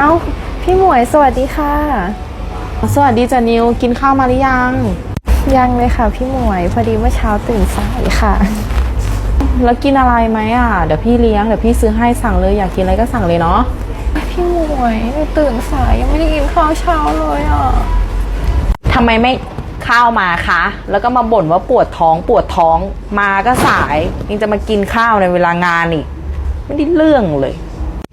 เอ้าพี่หมวยสวัสดีค่ะ สวัสดีจ้ะนิวกินข้าวมาหรือยัง ยังเลยค่ะ พี่หมวยพอดีเมื่อเช้าตื่นสายค่ะ แล้วกินอะไรไหมอะเดี๋ยวพี่เลี้ยงเดี๋ยวพี่ซื้อให้สั่งเลยอยากกินอะไรก็สั่งเลยเนาะพี่หมวยหนูตื่นสายยังไม่ได้กินข้าวเช้าเลยอะทำไมไม่ข้าวมาคะ แล้วก็มาบ่นว่าปวดท้องปวดท้องมาก็สายยังจะมากินข้าวในเวลางานอีกไม่ได้เรื่องเลย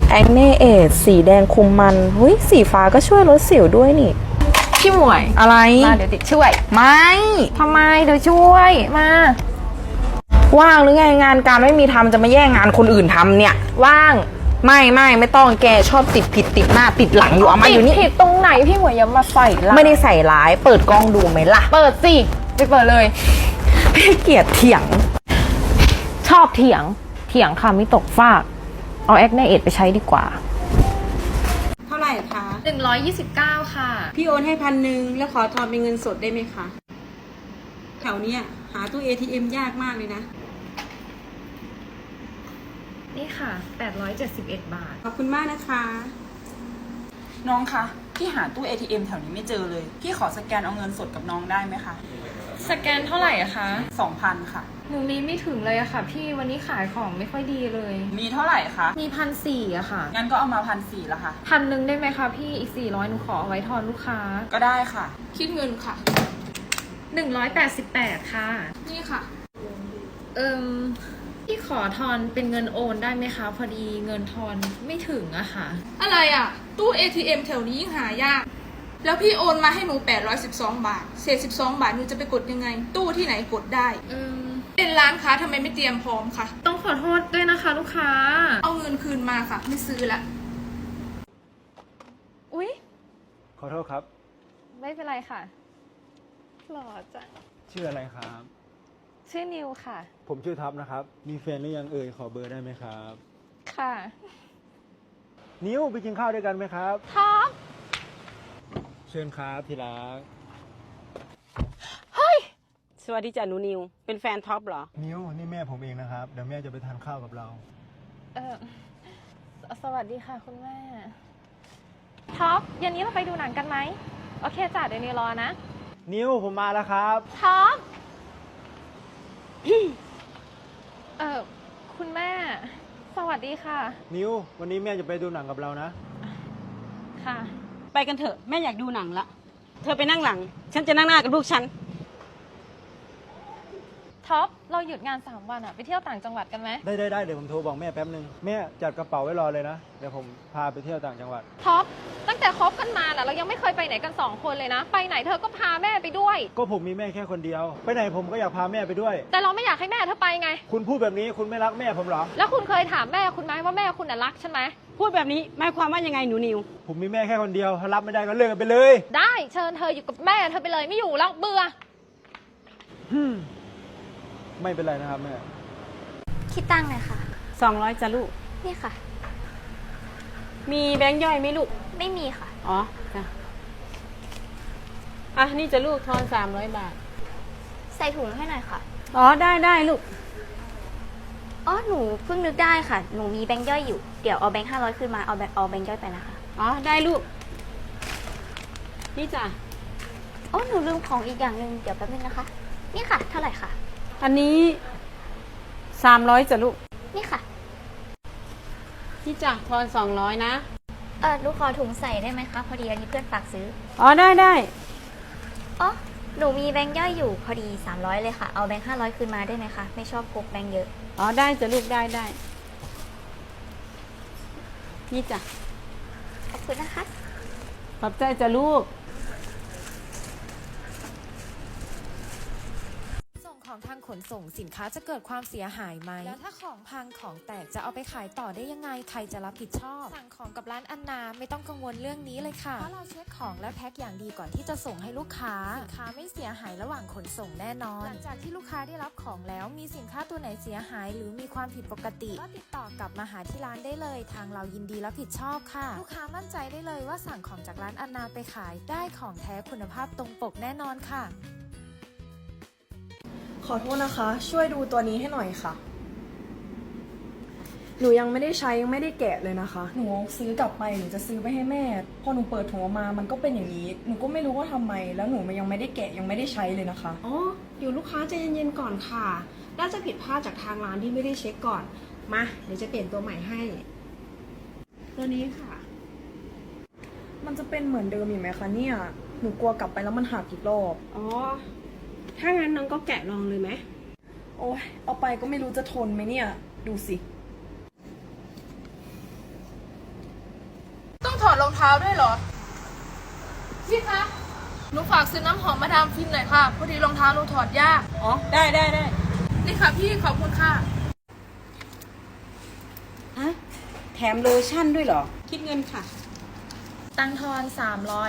แอคเนเอทสีแดงคุมมันเฮ้ยสีฟ้าก็ช่วยลดสิวด้วยนี่ พี่หมวยอะไรมาเดี๋ยวติดช่วยไม่ทำไมเดี๋ยวช่วยมา ว่างหรือไงงานการไม่มีทำจะมาแย่งงานคนอื่นทำเนี่ย ว่างไม่ไม่ไม่ต้องแกชอบติดผิดติดหน้าติดหลังอยู่เอามาอยู่นี่ผิดตรงไหนพี่หมวยอย่ามาใส่ละไม่ได้ใส่ร้ายเปิดกล้องดูไหมล่ะเปิดสิไปเปิดเลย พี่เกลียดเถียง ชอบเถียง เถียงค่ะไม่ตกฟาก เอาแอคไนเอทไปใช้ดีกว่า เท่าไหร่คะ 129 ค่ะ พี่โอนให้พันหนึ่งแล้วขอทอนเป็นเงินสดได้ไหมคะ แถวเนี้ยหาตู้ ATM ยากมากเลยนะ นี่ค่ะ 871 บาท ขอบคุณมากนะคะ น้องคะพี่หาตู้ ATM แถวนี้ไม่เจอเลย พี่ขอสแกนเอาเงินสดกับน้องได้ไหมคะ สแกนเท่าไหร่อะคะ 2,000 ค่ะ หนูมีไม่ถึงเลยอะค่ะ พี่วันนี้ขายของไม่ค่อยดีเลย มีเท่าไหร่คะ มีพันสี่อะค่ะงั้นก็เอามาพันสี่ละค่ะ พันหนึ่งได้ไหมคะพี่อีกสี่ร้อยหนูขอเอาไว้ทอนลูกค้าก็ได้ค่ะ คิดเงินค่ะ หนึ่งร้อยแปดสิบแปดค่ะ นี่ค่ะ เอิมพี่ขอทอนเป็นเงินโอนได้ไหมคะ พอดีเงินทอนไม่ถึงอะค่ะ อะไรอะ ตู้ ATM แถวนี้ยิ่งหายาก แล้วพี่โอนมาให้หนู 812 บาท เศษ 12 บาทหนูจะไปกดยังไง ตู้ที่ไหนกดได้ เอิม เป็นร้านค้าทำไมไม่เตรียมพร้อมคะต้องขอโทษด้วยนะคะ ลูกค้า เอาเงินคืนมาค่ะ ไม่ซื้อละ อุ๊ย ขอโทษครับ ไม่เป็นไรค่ะ หล่อจัง ชื่ออะไรครับ ชื่อนิวค่ะ ผมชื่อท็อปนะครับ มีแฟนหรือยังเอ่ยขอเบอร์ได้ไหมครับ ค่ะ นิ้วไปกินข้าวด้วยกันไหมครับ ท็อป เชิญครับที่รัก สวัสดีจ้ะหนูนิว เป็นแฟนท็อปเหรอ นิ้วนี่แม่ผมเองนะครับ เดี๋ยวแม่จะไปทานข้าวกับเรา เออสสวัสดีค่ะคุณแม่ ท็อปเย็นนี้เราไปดูหนังกันไหม โอเคจ้ะเดี๋ยวนี้รอนะ นิ้วผมมาแล้วครับ ท็อป เออคุณแม่ สวัสดีค่ะ นิ้ววันนี้แม่จะไปดูหนังกับเรานะ ค่ะ ไปกันเถอะ แม่อยากดูหนังละ เธอไปนั่งหลัง ฉันจะนั่งหน้ากับลูกฉัน ท็อป เราหยุดงานสามวันอะไปเที่ยวต่างจังหวัดกันไหมได้ได้ได้เดี๋ยวผมโทรบอกแม่แป๊บนึงแม่จัดกระเป๋าไว้รอเลยนะเดี๋ยวผมพาไปเที่ยวต่างจังหวัด ท็อป ตั้งแต่คบกันมาน่ะเรายังไม่เคยไปไหนกันสองคนเลยนะ ไปไหนเธอก็พาแม่ไปด้วย ก็ผมมีแม่แค่คนเดียว ไปไหนผมก็อยากพาแม่ไปด้วย แต่เราไม่อยากให้แม่เธอไปไง คุณพูดแบบนี้คุณไม่รักแม่ผมเหรอ แล้วคุณเคยถามแม่คุณไหมว่าแม่คุณน่ะรักฉันไหมพูดแบบนี้หมายความว่ายังไงหนูนิว ผมมีแม่แค่คนเดียวถ้ารับไม่ได้ก็เลิกกันไปเลยได้เชิญเธออยู่กับแม่เธอไปเลยไม่อยู่แล้วเบื่อฮึ่ม ไม่เป็นไรนะครับแม่ คิดตังค์หน่อยค่ะ 200จ้ะลูก นี่ค่ะ มีแบงค์ย่อยไหมลูก ไม่มีค่ะ อ๋อจ้ะอะนี่จะลูกทอน 300 บาท ใส่ถุงให้หน่อยค่ะ อ๋อได้ได้ลูก อ๋อ หนูเพิ่งนึกได้ค่ะ หนูมีแบงค์ย่อยอยู่ เดี๋ยวเอาแบงค์ห้าร้อยขึ้นมา เอาแบงค์เอาแบงค์ย่อยไปนะคะ อ๋อได้ลูก นี่จ้ะ อ๋อ หนูลืมของอีกอย่างหนึ่งเดี๋ยวแป๊บนึงนะคะ นี่ค่ะ เท่าไหร่ค่ะ อันนี้300จ้ะลูก นี่ค่ะนี่จ้ะทอน200นะ เออลูกขอถุงใส่ได้ไหมคะ พอดีอันนี้เพื่อนฝากซื้อ อ๋อได้ได้อ๋อ หนูมีแบงค์ย่อยอยู่พอดี 300 เลยค่ะ เอาแบงค์ห้าร้อยคืนมาได้ไหมคะ ไม่ชอบพกแบงค์เยอะ อ๋อได้จ้ะลูกได้ได้นี่จ้ะ ขอบคุณนะคะ ขอบใจจ้ะลูก ส่งของ ทางขนส่งสินค้าจะเกิดความเสียหายไหม แล้วถ้าของพังของแตกจะเอาไปขายต่อได้ยังไง ใครจะรับผิดชอบ สั่งของกับร้านอันนาไม่ต้องกังวลเรื่องนี้เลยค่ะ เพราะเราเช็คของและแพ็คอย่างดีก่อนที่จะส่งให้ลูกค้า สินค้าไม่เสียหายระหว่างขนส่งแน่นอน หลังจากที่ลูกค้าได้รับของแล้วมีสินค้าตัวไหนเสียหาย หรือมีความผิดปกติ ก็ติดต่อกลับมาหาที่ร้านได้เลย ทางเรายินดีรับผิดชอบค่ะ ลูกค้ามั่นใจได้เลยว่าสั่งของจากร้านอันนาไปขายได้ของแท้คุณภาพตรงปกแน่นอนค่ะ ขอโทษนะคะ ช่วยดูตัวนี้ให้หน่อยค่ะ หนูยังไม่ได้ใช้ยังไม่ได้แกะเลยนะคะ หนูซื้อกลับไปหนูจะซื้อไปให้แม่ พอหนูเปิดถุงออกมา มันก็เป็นอย่างนี้ หนูก็ไม่รู้ว่าทำไม แล้วหนูมันยังไม่ได้แกะยังไม่ได้ใช้เลยนะคะ อ๋ออยู่ลูกค้าใจเย็นๆก่อนค่ะ น่าจะผิดพลาดจากทางร้านที่ไม่ได้เช็คก่อน มา เดี๋ยวจะเปลี่ยนตัวใหม่ให้ ตัวนี้ค่ะ มันจะเป็นเหมือนเดิมอีกไหมคะเนี่ย หนูกลัวกลับไปแล้วมันหักอีกรอบ อ๋อ ถ้างั้นน้องก็แกะลองเลยไหม โอ้ยเอาไปก็ไม่รู้จะทนไหมเนี่ย ดูสิ ต้องถอดรองเท้าด้วยเหรอ พี่คะ หนูฝากซื้อน้ำหอมมาดามฟินหน่อยค่ะ พอดีรองเท้าหนูถอดยาก อ๋อ ได้ได้ได้ นี่ค่ะพี่ขอบคุณค่ะ อะแถมโลชั่นด้วยเหรอ คิดเงินค่ะ ตังทอน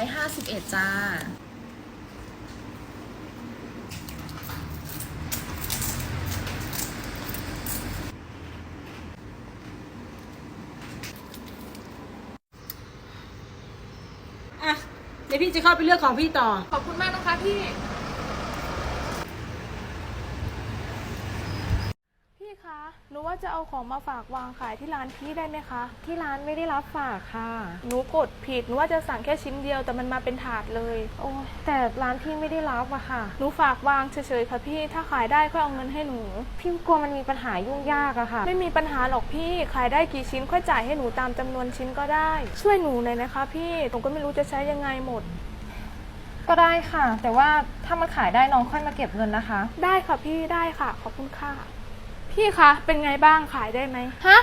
351จ้า ดี๋ยวพี่จะเข้าไปเลือกของพี่ต่อ ขอบคุณมากนะคะพี่พี่คะ หนูว่าจะเอาของมาฝากวางขายที่ร้านพี่ได้ไหมคะ ที่ร้านไม่ได้รับฝากค่ะ หนูกดผิด หนูว่าจะสั่งแค่ชิ้นเดียวแต่มันมาเป็นถาดเลย โอ้ยแต่ร้านพี่ไม่ได้รับอะค่ะ หนูฝากวางเฉยๆค่ะพี่ ถ้าขายได้ค่อยเอาเงินให้หนู พี่กลัวมันมีปัญหายุ่งยากอะค่ะ ไม่มีปัญหาหรอกพี่ ขายได้กี่ชิ้นค่อยจ่ายให้หนูตามจำนวนชิ้นก็ได้ ช่วยหนูหน่อยนะคะ พี่ หนูก็ไม่รู้จะใช้ยังไงหมด ก็ได้ค่ะ แต่ว่าถ้ามันขายได้น้องค่อยมาเก็บเงินนะคะ ได้ค่ะพี่ ได้ค่ะ ขอบคุณค่ะ พี่คะ เป็นไงบ้างขายได้ไหมฮะ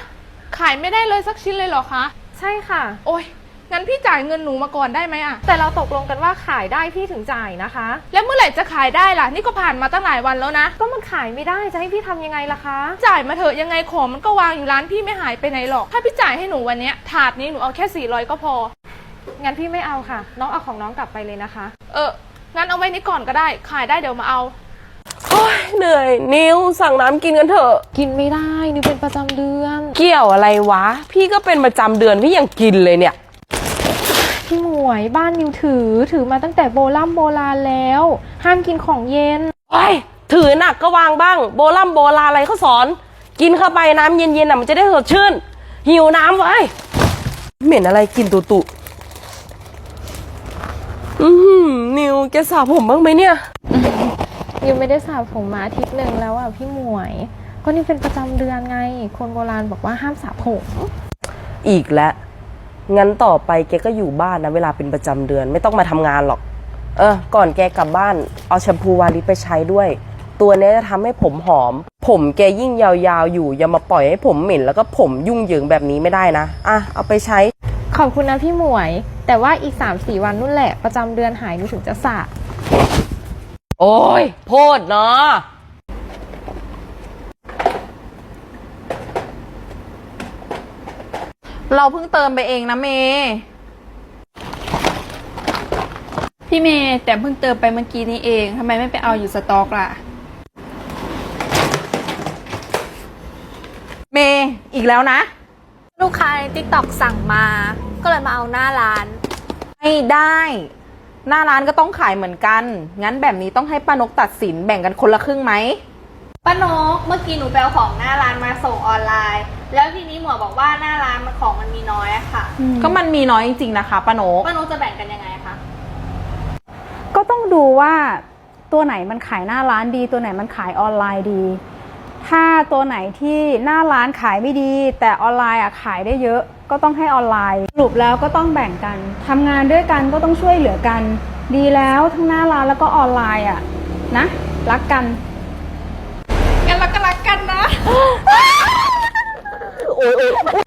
ขายไม่ได้เลยสักชิ้นเลยเหรอคะ ใช่ค่ะ โอ้ยงั้นพี่จ่ายเงินหนูมาก่อนได้ไหมอะแต่เราตกลงกันว่าขายได้พี่ถึงจ่ายนะคะ แล้วเมื่อไหร่จะขายได้ล่ะ นี่ก็ผ่านมาตั้งหลายวันแล้วนะ ก็มันขายไม่ได้จะให้พี่ทำยังไงล่ะคะ จ่ายมาเถอะยังไงของมันก็วางอยู่ร้านพี่ไม่หายไปไหนหรอก ถ้าพี่จ่ายให้หนูวันเนี้ยถาดนี้หนูเอาแค่ 400 ก็พอ งั้นพี่ไม่เอาค่ะ น้องเอาของน้องกลับไปเลยนะคะ เอองั้นเอาไว้นี้ก่อนก็ได้ ขายได้เดี๋ยวมาเอา เหนื่อย นิวสั่งน้ำกินกันเถอะ กินไม่ได้นิวเป็นประจำเดือน เกี่ยวอะไรวะ พี่ก็เป็นประจำเดือนพี่ยังกินเลยเนี่ย พี่หมวยบ้านนิวถือถือมาตั้งแต่โบราณโบราณแล้ว ห้ามกินของเย็น โอ้ยถือหนักก็วางบ้าง โบราณโบราณอะไรเขาสอน กินเข้าไปน้ำเย็นๆน่ะมันจะได้สดชื่น หิวน้ำไว้ยเหม็นอะไรกินตุตุอือหือนิวแกสระผมบ้างไหมเนี่ย นิวไม่ได้สระผมมาอาทิตย์หนึ่งแล้วอะพี่หมวย ก็นี่เป็นประจำเดือนไง คนโบราณบอกว่าห้ามสระผม อีกแล้ว งั้นต่อไปแกก็อยู่บ้านนะเวลาเป็นประจำเดือนไม่ต้องมาทำงานหรอก เออ ก่อนแกกลับบ้าน เอาแชมพูวาลิสไปใช้ด้วย ตัวเนี้ยจะทำให้ผมหอม ผมแกยิ่งยาวๆอยู่ อย่ามาปล่อยให้ผมเหม็นแล้วก็ผมยุ่งเหยิงแบบนี้ไม่ได้นะ อะ เอาไปใช้ ขอบคุณนะพี่หมวย แต่ว่าอีก3-4วันนู่นแหละประจำเดือนหายนิวถึงจะสระ โอ้ย โพดเนาะเราเพิ่งเติมไปเองนะเมย์พี่เมย์แต่เพิ่งเติมไปเมื่อกี้นี้เองทำไมไม่ไปเอาอยู่สต็อกล่ะ เมย์อีกแล้วนะ ลูกค้าในติ๊กต็อกสั่งมา ก็เลยมาเอาหน้าร้าน ไม่ได้ หน้าร้านก็ต้องขายเหมือนกัน งั้นแบบนี้ต้องให้ป้านกตัดสินแบ่งกันคนละครึ่งไหม ป้านกเมื่อกี้หนูไปเอาของหน้าร้านมาส่งออนไลน์ แล้วทีนี้หมวบอกว่าหน้าร้านมันของมันมีน้อยอะค่ะก็มันมีน้อยจริงๆนะคะป้านกป้านกจะแบ่งกันยังไงคะก็ต้องดูว่าตัวไหนมันขายหน้าร้านดี ตัวไหนมันขายออนไลน์ดี ถ้าตัวไหนที่หน้าร้านขายไม่ดี แต่ออนไลน์อะขายได้เยอะ ก็ต้องให้ออนไลน์สรุปแล้วก็ต้องแบ่งกันทำงานด้วยกันก็ต้องช่วยเหลือกัน ดีแล้วทั้งหน้าร้านแล้วก็ออนไลน์อะนะรักกันกันเราก็รักกันนะ